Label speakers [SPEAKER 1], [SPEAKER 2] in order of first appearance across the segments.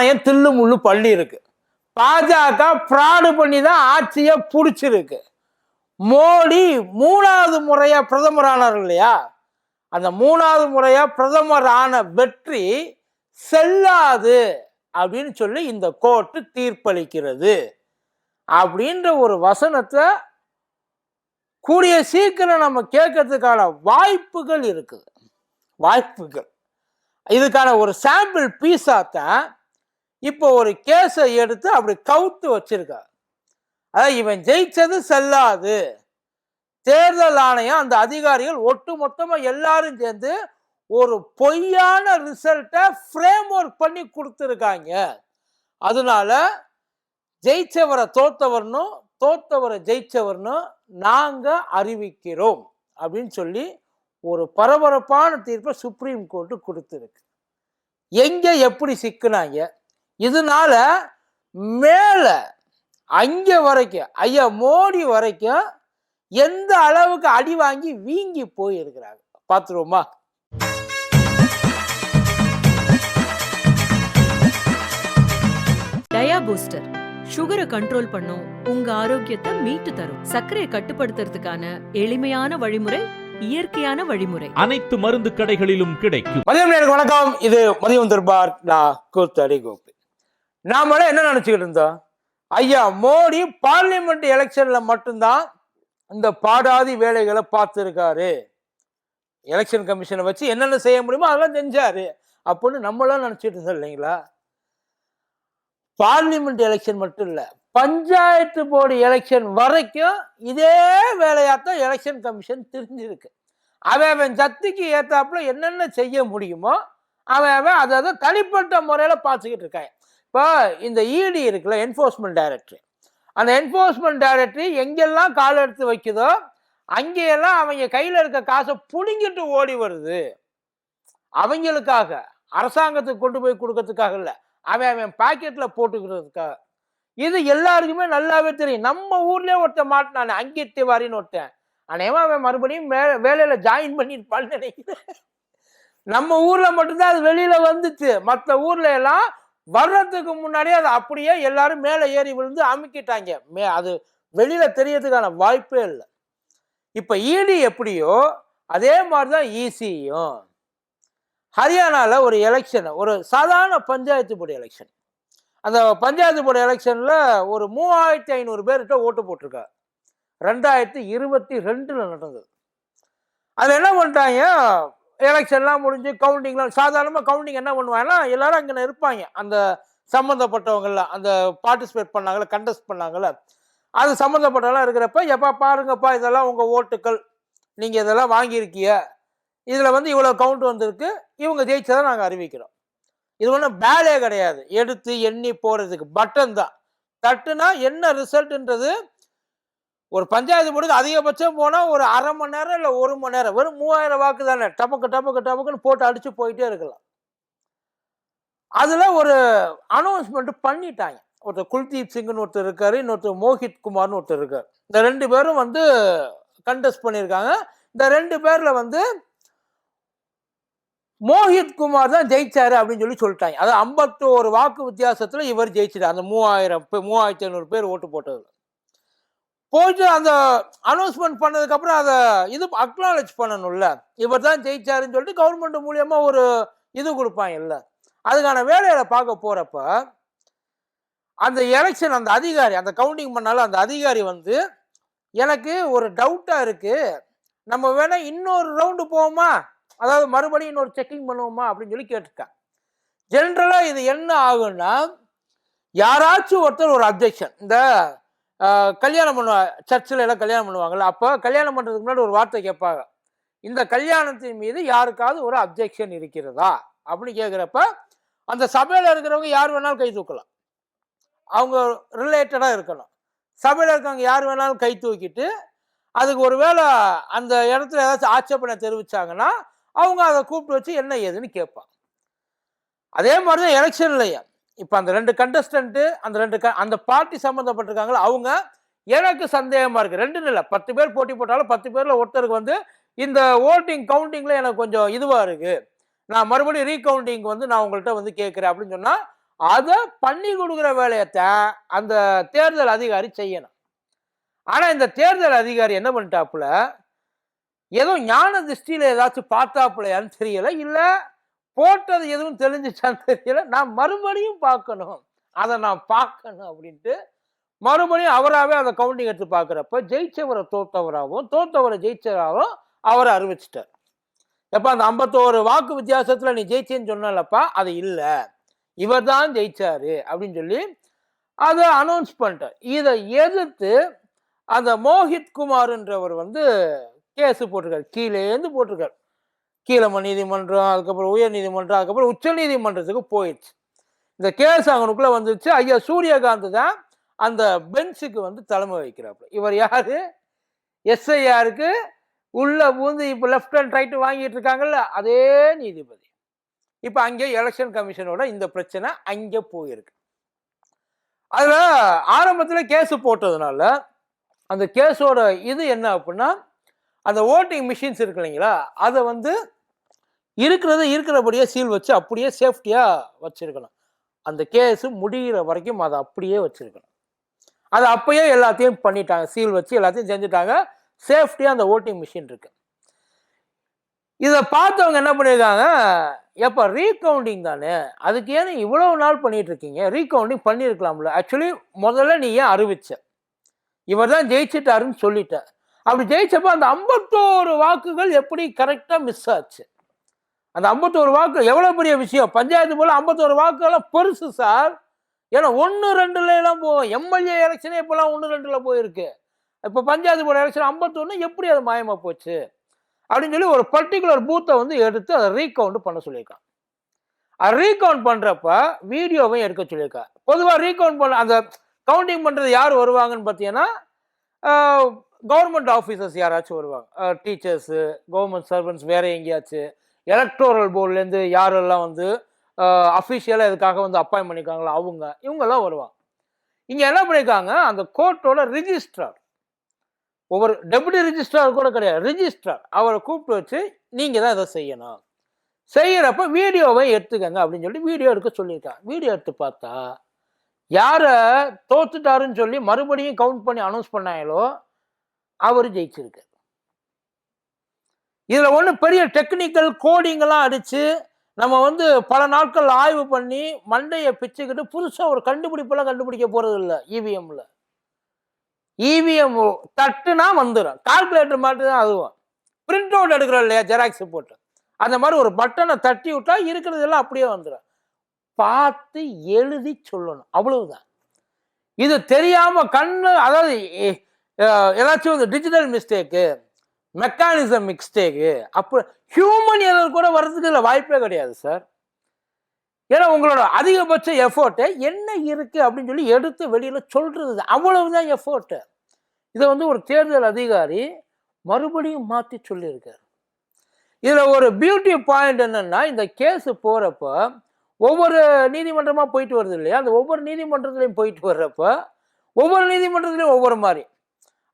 [SPEAKER 1] ஆணையம் தில்லு முள்ளு பள்ளி இருக்கு. பாஜக ஃப்ராடு பண்ணி தான் ஆட்சியை பிடிச்சிருக்கு. மோடி மூணாவது முறையா பிரதமர் ஆனார் இல்லையா? அந்த மூணாவது முறையா பிரதமர் ஆன வெற்றி செல்லாது அப்படின்னு சொல்லி இந்த கோர்ட்டு தீர்ப்பளிக்கிறது. அப்படின்ற ஒரு வசனத்தை கூடிய சீக்கிரம் நம்ம கேட்கறதுக்கான வாய்ப்புகள் இருக்குது. வாய்ப்புகள். இதுக்கான ஒரு சாம்பிள் பீஸாக தான் இப்போ ஒரு கேஸை எடுத்து அப்படி கவுத்து வச்சிருக்கார். அதாவது இவன் ஜெயிச்சது செல்லாது. தேர்தல் ஆணையம் அந்த அதிகாரிகள் ஒட்டு மொத்தமாக எல்லாரும் சேர்ந்து ஒரு பொய்யான ரிசல்ட்டை ஃப்ரேம் ஒர்க் பண்ணி கொடுத்துருக்காங்க. அதனால ஜெயிச்சவரை தோத்தவர்னும் தோத்தவரை ஜெயிச்சவர்னும் நாங்கள் அறிவிக்கிறோம் அப்படின்னு சொல்லி ஒரு பரபரப்பான தீர்ப்பை சுப்ரீம் கோர்ட்டு கொடுத்துருக்கு. எங்கே எப்படி சிக்கினாங்க? இதனால மேல அங்க வரைக்கும் ஐயா மோடி வரைக்கும் எந்த அளவுக்கு அடி வாங்கி வீங்கி போயிருக்கிறாங்க. பார்த்துருவோமா?
[SPEAKER 2] டயா பூஸ்டர். சுகரை கண்ட்ரோல் பண்ணும் உங்க ஆரோக்கியத்தை மீட்டு தரும். சர்க்கரையை கட்டுப்படுத்துறதுக்கான எளிமையான வழிமுறை இயற்கையான வழிமுறை.
[SPEAKER 3] அனைத்து மருந்து கடைகளிலும் கிடைக்கும்.
[SPEAKER 1] மதியம் வணக்கம். இது மதியம் தர்பார். நான் கூத்தடி கோபி. நாமெல்லாம் என்ன நினச்சிக்கிட்டு இருந்தோம்? ஐயா மோடி பார்லிமெண்ட் எலெக்ஷனில் மட்டும்தான் இந்த பாடாதி வேலைகளை பார்த்துருக்காரு. எலெக்ஷன் கமிஷனை வச்சு என்னென்ன செய்ய முடியுமோ அதெல்லாம் செஞ்சாரு. அப்படின்னு நம்மளாம் நினச்சிட்டு இருந்தோம் இல்லைங்களா? பார்லிமெண்ட் எலெக்ஷன் மட்டும் இல்லை பஞ்சாயத்து போர்டு எலெக்ஷன் வரைக்கும் இதே வேலையாகத்தான் எலெக்ஷன் கமிஷன் தெரிஞ்சிருக்கு. அவன் அவன் சக்திக்கு ஏற்றாப்புல என்னென்ன செய்ய முடியுமோ அவன் அவன் அதை தனிப்பட்ட முறையில் பார்த்துக்கிட்டு இருக்கான். இப்போ இந்த இடி இருக்குல்ல என்ஃபோர்ஸ்மெண்ட் டைரக்டரி அந்த என்ஃபோர்ஸ்மெண்ட் டைரக்டரி எங்கெல்லாம் கால் எடுத்து வைக்குதோ அங்கேயெல்லாம் அவங்க கையில் இருக்க காசை புடுங்கிட்டு ஓடி வருது. அவங்களுக்காக அரசாங்கத்துக்கு கொண்டு போய் கொடுக்கறதுக்காக இல்லை. அவன் அவன் பாக்கெட்டில் போட்டுக்கிறதுக்காக இது எல்லாருக்குமே நல்லாவே தெரியும். நம்ம ஊர்லேயே ஒருத்தன் மாட்டினான் அங்கித் திவாரின்னு ஒருத்தன். அநேகமா அவன் மறுபடியும் வேலை வேலையில் ஜாயின் பண்ணியிருப்பான்னு நினைக்கிறேன். நம்ம ஊரில் மட்டும்தான் அது வெளியில் வந்துச்சு. மற்ற ஊர்ல எல்லாம் வர்றதுக்கு முன்னாடியே அது அப்படியே எல்லாரும் மேலே ஏறி விழுந்து அமுக்கிட்டாங்க. மே அது வெளியில தெரியறதுக்கான வாய்ப்பே இல்லை. இப்ப இடி எப்படியோ அதே மாதிரிதான் ஈசியும் ஹரியானால ஒரு எலெக்ஷன் ஒரு சாதாரண பஞ்சாயத்து போர்டு எலெக்ஷன் அந்த பஞ்சாயத்து போர்டு எலெக்ஷன்ல ஒரு மூவாயிரத்தி ஐநூறு பேர்கிட்ட ஓட்டு போட்டிருக்கா ரெண்டாயிரத்தி இருபத்தி ரெண்டுல நடந்தது. அது என்ன பண்ணிட்டாங்க? எலெக்ஷன்லாம் முடிஞ்சு கவுண்டிங்லாம் சாதாரணமாக கவுண்டிங் என்ன பண்ணுவாங்கன்னா எல்லாரும் அங்கே இருப்பாங்க. அந்த சம்மந்தப்பட்டவங்கெல்லாம் அந்த பார்ட்டிசிபேட் பண்ணாங்கல்ல கண்டெஸ்ட் பண்ணாங்கல்ல அது சம்மந்தப்பட்டவங்களாம் இருக்கிறப்ப எப்பா பாருங்கப்பா இதெல்லாம் உங்கள் ஓட்டுக்கள் நீங்கள் இதெல்லாம் வாங்கியிருக்கீங்க இதில் வந்து இவ்வளோ கவுண்ட் வந்திருக்கு இவங்க ஜெயிச்சதை நாங்கள் அறிவிக்கிறோம். இது ஒன்றும் பேலே கிடையாது. எடுத்து எண்ணி போகிறதுக்கு பட்டன் தான். தட்டுனா என்ன ரிசல்ட்ன்றது ஒரு பஞ்சாயத்து போடுது அதிகபட்சம் போனால் ஒரு அரை மணி நேரம் இல்லை ஒரு மணி நேரம் வெறும் மூவாயிரம் வாக்கு தானே. டபக்கு டபக்கு டபக்குன்னு போட்டு அடித்து போயிட்டே இருக்கலாம். அதில் ஒரு அனௌன்ஸ்மெண்ட் பண்ணிட்டாங்க. ஒருத்தர் குல்தீப் சிங்னு ஒருத்தர் இருக்காரு இன்னொருத்தர் மோஹித் குமார்னு ஒருத்தர் இருக்கார். இந்த ரெண்டு பேரும் வந்து கண்டெஸ்ட் பண்ணியிருக்காங்க இந்த ரெண்டு பேரில் வந்து மோஹித் குமார் தான் ஜெயிச்சாரு அப்படின்னு சொல்லி சொல்லிட்டாங்க. அதாவது ஐம்பத்தோரு வாக்கு வித்தியாசத்தில் இவர் ஜெயிச்சிட்டார். அந்த மூவாயிரம் மூவாயிரத்தி ஐநூறு பேர் ஓட்டு போட்டது போயிட்டு அந்த அனௌன்ஸ்மெண்ட் பண்ணதுக்கப்புறம் அதை இது அக்னாலேஜ் பண்ணணும்ல. இவர் தான் ஜெயிச்சாருன்னு சொல்லிட்டு கவர்மெண்ட் மூலியமாக ஒரு இது கொடுப்பாங்கல்ல அதுக்கான வேலையில பார்க்க போகிறப்ப அந்த எலெக்ஷன் அந்த அதிகாரி அந்த கவுண்டிங் பண்ணாலும் அந்த அதிகாரி வந்து எனக்கு ஒரு டவுட்டாக இருக்குது நம்ம வேணால் இன்னொரு ரவுண்டு போவோமா? அதாவது மறுபடியும் இன்னொரு செக்கிங் பண்ணுவோமா? அப்படின்னு சொல்லி கேட்டிருக்கேன் ஜென்ரலாக இது என்ன ஆகும்னா யாராச்சும் ஒருத்தர் ஒரு அப்ஜெக்ஷன் இந்த கல்யாணம் பண்ணுவாங்க சர்ச்சில் எல்லாம் கல்யாணம் பண்ணுவாங்கல்ல அப்போ கல்யாணம் பண்ணுறதுக்கு முன்னாடி ஒரு வார்த்தை கேட்பாங்க. இந்த கல்யாணத்தின் மீது யாருக்காவது ஒரு அப்ஜெக்ஷன் இருக்கிறதா? அப்படின்னு கேட்குறப்ப அந்த சபையில் இருக்கிறவங்க யார் வேணாலும் கை தூக்கலாம். அவங்க ரிலேட்டடாக இருக்கணும். சபையில் இருக்கவங்க யார் வேணாலும் கை தூக்கிட்டு அதுக்கு ஒருவேளை அந்த இடத்துல ஏதாச்சும் ஆட்சேபனை தெரிவித்தாங்கன்னா அவங்க அதை கூப்பிட்டு வச்சு என்ன ஏதுன்னு கேட்பான் அதே மாதிரி தான் எலெக்ஷன்லையும் இப்போ அந்த ரெண்டு கண்டஸ்டன்ட்டு அந்த ரெண்டு க அந்த பார்ட்டி சம்மந்தப்பட்டிருக்காங்களோ அவங்க எனக்கு சந்தேகமாக இருக்குது ரெண்டுன்னு இல்லை பத்து பேர் போட்டி போட்டாலும் பத்து பேரில் ஒருத்தருக்கு வந்து இந்த ஓட்டிங் கவுண்டிங்கில் எனக்கு கொஞ்சம் இதுவாக இருக்குது நான் மறுபடியும் ரீகவுண்டிங் வந்து நான் உங்கள்கிட்ட வந்து கேட்குறேன் அப்படின்னு சொன்னால் அதை பண்ணி கொடுக்குற வேலையத்தை அந்த தேர்தல் அதிகாரி செய்யணும். ஆனால் இந்த தேர்தல் அதிகாரி என்ன பண்ணிட்டாப்புல ஏதோ ஞான திருஷ்டியில் ஏதாச்சும் பார்த்தாப்புலையான்னு தெரியலை இல்லை போட்டது எதுவும் தெரிஞ்சிச்சான்னு தெரியல. நான் மறுபடியும் பார்க்கணும். அதை நான் பார்க்கணும் அப்படின்ட்டு மறுபடியும் அவராகவே அதை கவுண்டிங் எடுத்து பார்க்குறப்ப ஜெயிச்சவரை தோத்தவராகவும் தோத்தவரை ஜெயிச்சவராகவும் அவரை அறிவிச்சிட்டார். எப்போ? அந்த ஐம்பத்தோரு வாக்கு வித்தியாசத்தில் நீ ஜெயிச்சேன்னு சொன்னலப்பா அது இல்லை. இவர் தான் ஜெயிச்சாரு அப்படின்னு சொல்லி அதை அனௌன்ஸ் பண்ணிட்டார். இதை எதிர்த்து அந்த மோஹித் குமார்ன்றவர் வந்து கேஸு போட்டிருக்காரு. கீழேந்து போட்டிருக்காரு. கீழே நீதிமன்றம் அதுக்கப்புறம் உயர் நீதிமன்றம் அதுக்கப்புறம் உச்ச நீதிமன்றத்துக்கு போயிடுச்சு. இந்த கேஸ் அவனுக்குள்ளே வந்துருச்சு ஐயா சூரியகாந்த் தான் அந்த பெஞ்சுக்கு வந்து தலைமை வைக்கிறாப்புல இவர் யாரு? எஸ்ஐஆருக்கு உள்ள பூந்து இப்போ லெஃப்ட் அண்ட் ரைட்டு வாங்கிட்டு இருக்காங்கல்ல அதே நீதிபதி. இப்போ அங்கே எலெக்ஷன் கமிஷனோட இந்த பிரச்சனை அங்கே போயிருக்கு. அதில் ஆரம்பத்தில் கேஸு போட்டதுனால அந்த கேஸோட இது என்ன அப்படின்னா அந்த ஓட்டிங் மிஷின்ஸ் இருக்கு இல்லைங்களா? அதை வந்து இருக்கிறத இருக்கிறபடியே சீல் வச்சு அப்படியே சேஃப்டியாக வச்சுருக்கணும். அந்த கேஸ் முடிகிற வரைக்கும் அதை அப்படியே வச்சுருக்கணும். அது அப்பயே எல்லாத்தையும் பண்ணிட்டாங்க. சீல் வச்சு எல்லாத்தையும் செஞ்சுட்டாங்க. சேஃப்டியாக அந்த ஓட்டிங் மிஷின் இருக்கு. இதை பார்த்தவங்க என்ன பண்ணியிருக்காங்க? எப்போ ரீகவுண்டிங் தானே. அதுக்கு ஏன் இவ்வளவு நாள் பண்ணிட்டு இருக்கீங்க ரீகவுண்டிங் பண்ணியிருக்கலாம்ல. ஆக்சுவலி முதல்ல நீ ஏன் அறிவிச்ச? இவர் தான் ஜெயிச்சிட்டாருன்னு சொல்லிட்ட. அப்படி ஜெயிச்சப்போ அந்த ஐம்பத்தோரு வாக்குகள் எப்படி கரெக்டாக மிஸ் ஆச்சு? அந்த ஐம்பத்தோரு வாக்கு எவ்வளோ பெரிய விஷயம்? பஞ்சாயத்து போல் ஐம்பத்தோரு வாக்குகள்லாம் பெருசு சார் ஏன்னா ஒன்று ரெண்டுலாம் போகும் எம்எல்ஏ எலெக்ஷனே இப்போலாம் ஒன்று ரெண்டில் போயிருக்கு. இப்போ பஞ்சாயத்து போர்டு எலெக்ஷன் ஐம்பத்தொன்று எப்படி அது மாயமாக போச்சு? அப்படின்னு சொல்லி ஒரு பர்டிகுலர் பூத்தை வந்து எடுத்து அதை ரீகவுண்ட் பண்ண சொல்லியிருக்கான். அது ரீகவுண்ட் பண்ணுறப்ப வீடியோவையும் எடுக்க சொல்லியிருக்கான். பொதுவாக ரீகவுண்ட் பண்ண அந்த கவுண்டிங் பண்ணுறது யார் வருவாங்கன்னு பார்த்தீங்கன்னா கவர்மெண்ட் ஆஃபீஸர்ஸ் யாராச்சும் வருவாங்க. டீச்சர்ஸு கவர்மெண்ட் சர்வன்ட்ஸ் வேற எங்கேயாச்சும் எலக்டோரல் போர்ட்லேருந்து யாரெல்லாம் வந்து அஃபிஷியலாக இதுக்காக வந்து அப்பாயின் பண்ணியிருக்காங்களோ அவங்க இவங்கெல்லாம் வருவாங்க. இங்கே என்ன பண்ணியிருக்காங்க அந்த கோர்ட்டோட ரிஜிஸ்ட்ரார் ஒவ்வொரு டெபுட்டி ரிஜிஸ்ட்ரார் கூட கிடையாது ரிஜிஸ்ட்ரார் அவரை கூப்பிட்டு வச்சு நீங்கள் தான் இதை செய்யணும். செய்கிறப்ப வீடியோவை எடுத்துக்கங்க அப்படின்னு சொல்லி வீடியோ எடுக்க சொல்லியிருக்காங்க. வீடியோ எடுத்து பார்த்தா யாரை தோத்துட்டாருன்னு சொல்லி மறுபடியும் கவுண்ட் பண்ணி அனௌன்ஸ் பண்ணாங்களோ அவர் ஜெயிச்சிருக்கு இதில் ஒன்று பெரிய டெக்னிக்கல் கோடிங்கெல்லாம் அடித்து நம்ம வந்து பல நாட்கள் ஆய்வு பண்ணி மண்டையை பிச்சுக்கிட்டு புதுசாக ஒரு கண்டுபிடிப்பெல்லாம் கண்டுபிடிக்க போகிறது இல்லை இவிஎம்ல இவிஎம் தட்டுனா வந்துடும் கால்குலேட்டர் மாதிரி தான் அதுவும் பிரிண்ட் அவுட் எடுக்கிறோம் இல்லையா ஜெராக்ஸ் போட்டு. அந்த மாதிரி ஒரு பட்டனை தட்டி விட்டா இருக்கிறதெல்லாம் அப்படியே வந்துடும் பார்த்து எழுதி சொல்லணும். அவ்வளவுதான். இது தெரியாம கண்ணு அதாவது ஏதாச்சும் இந்த டிஜிட்டல் மிஸ்டேக்கு மெக்கானிசம் மிஸ்டேக்கு அப்போ ஹியூமன் எரர் கூட வர்றதுக்கு இதில் வாய்ப்பே கிடையாது சார் ஏன்னா உங்களோட அதிகபட்ச எஃபோர்ட்டு என்ன இருக்குது அப்படின்னு சொல்லி எடுத்து வெளியில் சொல்கிறது தான். அவ்வளவுதான் எஃபோர்ட்டு இதை வந்து ஒரு தேர்தல் அதிகாரி மறுபடியும் மாற்றி சொல்லியிருக்கார். இதில் ஒரு பியூட்டி பாயிண்ட் என்னன்னா இந்த கேஸு போகிறப்ப ஒவ்வொரு நீதிமன்றமாக போயிட்டு வருது இல்லையா? அந்த ஒவ்வொரு நீதிமன்றத்துலையும் போயிட்டு வர்றப்போ ஒவ்வொரு நீதிமன்றத்துலையும் ஒவ்வொரு மாதிரி.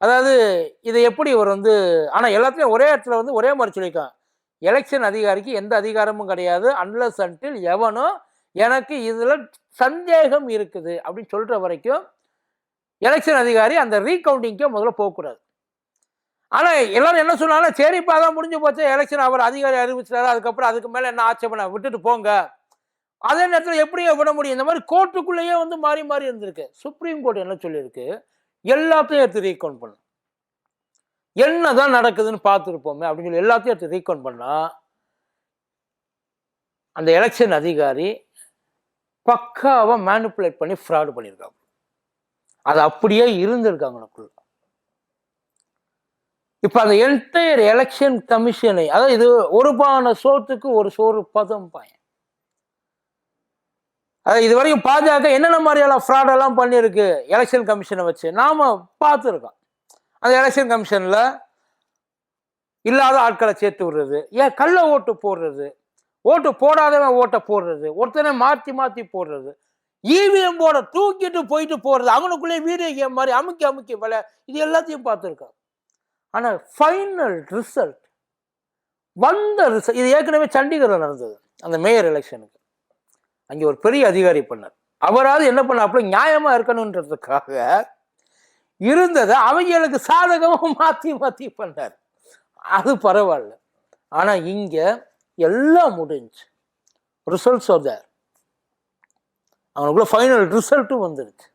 [SPEAKER 1] அதாவது இதை எப்படி இவர் வந்து ஆனால் எல்லாத்துலேயும் ஒரே இடத்துல வந்து ஒரே மாதிரி சொல்லியிருக்கான் எலெக்ஷன் அதிகாரிக்கு எந்த அதிகாரமும் கிடையாது அன்லஸ் அன்டில் எவனோ எனக்கு இதில் சந்தேகம் இருக்குது அப்படின்னு சொல்கிற வரைக்கும் எலெக்ஷன் அதிகாரி அந்த ரீகவுண்டிங்க்கே முதல்ல போகக்கூடாது ஆனால் எல்லாரும் என்ன சொன்னாலும் சரிப்பா அதான் முடிஞ்சு போச்சு எலெக்ஷன் அவர் அதிகாரி அறிவிச்சிட்டாரு அதுக்கப்புறம் அதுக்கு மேலே என்ன ஆட்சேபனை விட்டுட்டு போங்க. அதே நேரத்தில் எப்படியோ விட முடியும்? இந்த மாதிரி கோர்ட்டுக்குள்ளேயே வந்து மாறி மாறி இருந்திருக்கு. சுப்ரீம் கோர்ட் என்ன சொல்லியிருக்கு? எல்லாத்தையும் எடுத்து ரீகவுண்ட் பண்ணும் என்னதான் நடக்குதுன்னு பார்த்துருப்போமே அப்படின்னு சொல்லி எல்லாத்தையும் எடுத்து ரீகவுண்ட் பண்ணால் அந்த எலெக்ஷன் அதிகாரி பக்காவாக மேனிப்புலேட் பண்ணி ஃப்ராடு பண்ணியிருக்காங்க. அது அப்படியே இருந்திருக்காங்க நமக்குள்ள இப்போ அந்த என்டையர் எலெக்ஷன் கமிஷனை அதாவது இது ஒரு பான சோத்துக்கு ஒரு சோறு பதம் பாயன். அதாவது இது வரைக்கும் பாஜக என்னென்ன மாதிரியெல்லாம் ஃப்ராடெல்லாம் எல்லாம் பண்ணியிருக்கு? எலெக்ஷன் கமிஷனை வச்சு. நாம் பார்த்துருக்கோம். அந்த எலெக்ஷன் கமிஷனில் இல்லாத ஆட்களை சேர்த்து விடுறது. ஏன் கள்ள ஓட்டு போடுறது? ஓட்டு போடாதவன் ஓட்டை போடுறது. ஒருத்தனை மாற்றி மாற்றி போடுறது. இவிஎம் போட தூக்கிட்டு போயிட்டு போடுறது அவனுக்குள்ளே வீடியோ கேம் மாதிரி அமுக்கி அமுக்கி விளையா இது எல்லாத்தையும் பார்த்துருக்கோம். ஆனால் ஃபைனல் ரிசல்ட் வந்த ரிசல்ட் இது ஏற்கனவே சண்டிகரில் நடந்தது. அந்த மேயர் எலெக்ஷனுக்கு அங்கே ஒரு பெரிய அதிகாரி பண்ணார். அவராவது என்ன பண்ணாப்புல நியாயமா இருக்கணுன்றதுக்காக இருந்ததை அவங்களுக்கு சாதகமாக மாற்றி மாற்றி பண்ணார். அது பரவாயில்ல. ஆனால் இங்கே எல்லாம் முடிஞ்சு ரிசல்ட்ஸ் வந்தார் அவனுக்குள்ள ஃபைனல் ரிசல்ட்டும் வந்துருச்சு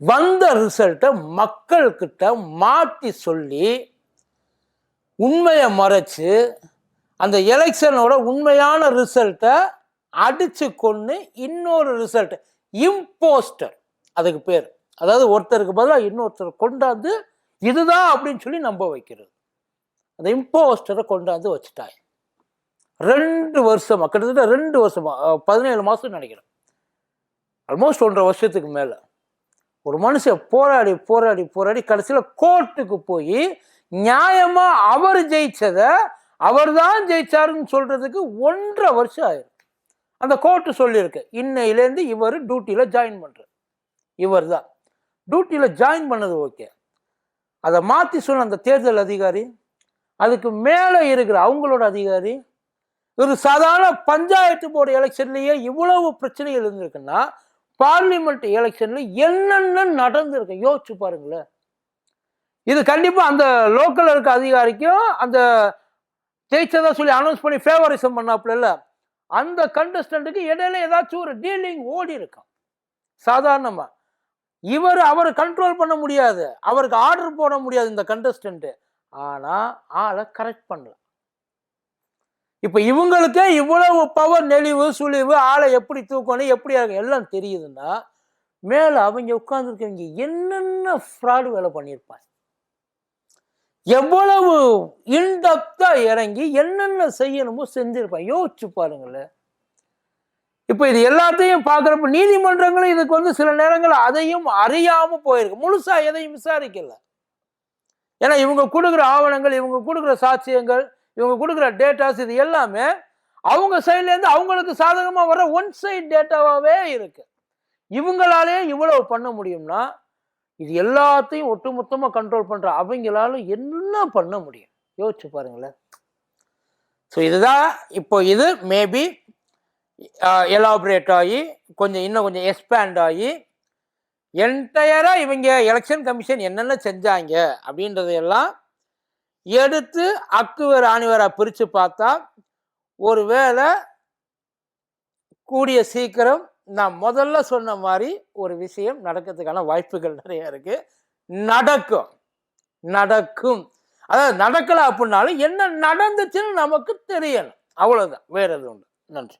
[SPEAKER 1] வந்த ரிசல்ட்டை மக்கள்கிட்ட மாற்றி சொல்லி உண்மையை மறைச்சு அந்த எலெக்ஷனோட உண்மையான ரிசல்ட்டை அடிச்சு கொண்டு இன்னொரு ரிசல்ட் இம்போஸ்டர் அதுக்கு பேர். அதாவது ஒருத்தருக்கு பதிலாக இன்னொருத்தர் கொண்டாந்து இதுதான் அப்படின்னு சொல்லி நம்ப வைக்கிறது. அந்த இம்போஸ்டரை கொண்டாந்து வச்சுட்டாங்க ரெண்டு வருஷமாக கிட்டத்தட்ட ரெண்டு வருஷமாக பதினேழு மாதம் நினைக்கிறேன். ஆல்மோஸ்ட் ஒன்றரை வருஷத்துக்கு மேலே. ஒரு மனுஷன் போராடி போராடி போராடி கடைசியில் கோர்ட்டுக்கு போய் நியாயமாக அவர் ஜெயிச்சதை அவர் தான் ஜெயிச்சாருன்னு சொல்கிறதுக்கு ஒன்றரை வருஷம் ஆயிரும். அந்த கோர்ட்டு சொல்லியிருக்கு. இன்னையிலேருந்து இவர் டியூட்டியில் ஜாயின் பண்ணுறார் இவர் தான் டியூட்டியில் ஜாயின் பண்ணது ஓகே. அதை மாற்றி சொன்ன அந்த தேர்தல் அதிகாரி அதுக்கு மேலே இருக்கிற அவங்களோட அதிகாரி ஒரு சாதாரண பஞ்சாயத்து போர்டு எலெக்ஷன்லேயே இவ்வளவு பிரச்சனைகள் இருந்திருக்குன்னா பார்லிமெண்ட் எலெக்ஷனில் என்னென்ன நடந்திருக்கு? யோசிச்சு பாருங்களேன். இது கண்டிப்பாக அந்த லோக்கலில் இருக்க அதிகாரிக்கும் அந்த ஜெயிச்சதா சொல்லி அனௌன்ஸ் பண்ணி ஃபேவரிசம் பண்ணாப்புல அந்த கண்டஸ்டண்ட்டுக்கு இடையில ஏதாச்சும் ஒரு டீலிங் ஓடி இருக்கும். சாதாரணமாக இவர் அவரை கண்ட்ரோல் பண்ண முடியாது. அவருக்கு ஆர்டர் போட முடியாது இந்த கண்டஸ்டண்ட்டு ஆனால் ஆளை கரெக்ட் பண்ணலாம். இப்போ இவங்களுக்கே இவ்வளவு பவர் நெளிவு சுழிவு ஆளை எப்படி தூக்கணும் எப்படி எல்லாம் தெரியுதுன்னா மேலே அவங்க உட்காந்துருக்கவங்க என்னென்ன ஃப்ராடு வேலை பண்ணியிருப்பாங்க. எவ்வளவு இன்டப்தா இறங்கி என்னென்ன செய்யணுமோ செஞ்சிருப்பாங்க யோசிச்சு பாருங்களேன் இப்போ இது எல்லாத்தையும் பார்க்குறப்ப நீதிமன்றங்களும் இதுக்கு வந்து சில நேரங்கள் அதையும் அறியாமல் போயிருக்கு. முழுசா எதையும் விசாரிக்கல. ஏன்னா இவங்க கொடுக்குற ஆவணங்கள் இவங்க கொடுக்குற சாட்சியங்கள் இவங்க கொடுக்குற டேட்டாஸ் இது எல்லாமே அவங்க சைட்லேருந்து அவங்களுக்கு சாதகமாக வர ஒன் சைட் டேட்டாவாகவே இருக்கு. இவங்களாலே இவ்வளவு பண்ண முடியும்னா இது எல்லாத்தையும் ஒட்டுமொத்தமாக கண்ட்ரோல் பண்ணுற அவங்களால என்ன பண்ண முடியும்? யோசிச்சு பாருங்களேன். ஸோ இதுதான் இப்போ இது மேபி எலாபரேட் ஆகி கொஞ்சம் இன்னும் கொஞ்சம் எக்ஸ்பேண்ட் ஆகி என்டையராக இவங்க எலெக்ஷன் கமிஷன் என்னென்ன செஞ்சாங்க அப்படின்றதையெல்லாம் எடுத்து அக்குவர் ஆணிவராக பிரித்து பார்த்தா ஒருவேளை கூடிய சீக்கிரம் நான் முதல்ல சொன்ன மாதிரி ஒரு விஷயம் நடக்கிறதுக்கான வாய்ப்புகள் நிறைய இருக்கு. நடக்கும். நடக்கும். அதாவது நடக்கல அப்படின்னாலும் என்ன நடந்துச்சுன்னு நமக்கு தெரியணும். அவ்வளவுதான். வேற எதுவும் உண்டு நன்றி.